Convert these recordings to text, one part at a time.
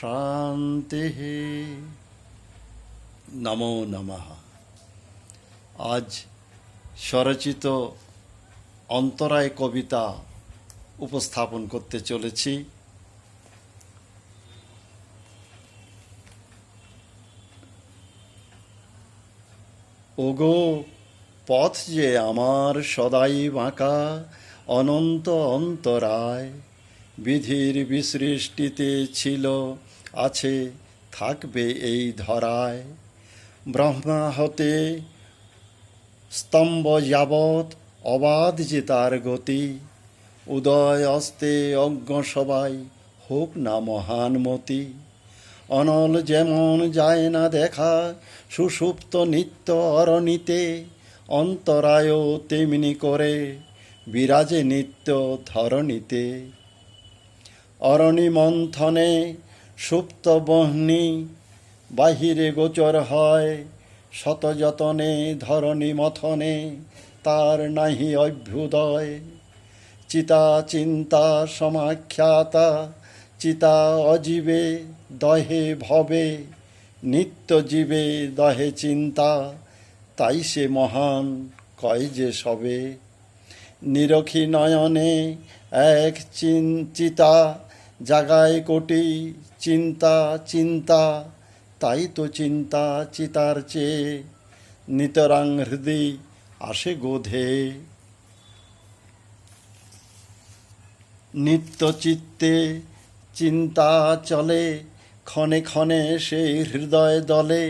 শান্তিः নমো নমঃ। আজ স্বরচিত অন্তরায় কবিতা উপস্থাপন করতে চলেছি। ওগো, পথ যে আমার সদাই বাঁকা, অনন্ত অন্তরায় বিধির বিসৃষ্টিতে ছিল, আছে, থাকবে এই ধরায়। ব্রহ্মা হতে স্তম্ভ যাবৎ অবাধ যে তার গতি। উদয় অস্তে অজ্ঞ সবাই হোক না মহানমতি অনল যেমন যায় না দেখা সুষুপ্ত নিত্য অরণিতে, অন্তরায়ও তেমনি করে বিরাজে নিত্য ধরণীতে। অরণি মন্থনে সুপ্ত বহ্নি বাহিরে গোচর হয় শত যতনে ধরণী মথনে তার নাহি অভ্যুদয়। চিতা চিন্তা সমাখ্যাতা, চিতা অজীবে দহে ভবে, নিত্য জীবে দহে চিন্তা, তাই সে মহান, কয় যে সবে। নিরখী নয়নে এক চিন্তা জাগায় কোটি চিন্তা চিন্তা, তাই তো চিন্তা চিতার চেয়ে নিতরাং হৃদয় আসে গোধে। নিত্য চিত্তে চিন্তা চলে, ক্ষণে ক্ষণে সেই হৃদয় দলে,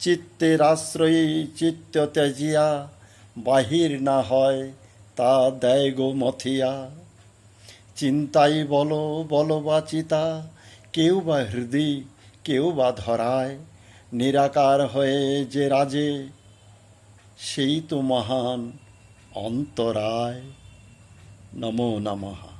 চিত্তের আশ্রয়ী চিত্ত ত্যাজিয়া, বাহির না হয় তা দেয় গো মথিয়া। চিন্তাই বলো বলো বা চিতা, কেউ বা হৃদয় কেউ বা ধরায়, নিরাকার হয়ে যে রাজে, সেই তো মহান অন্তরায়। নমো নমঃ।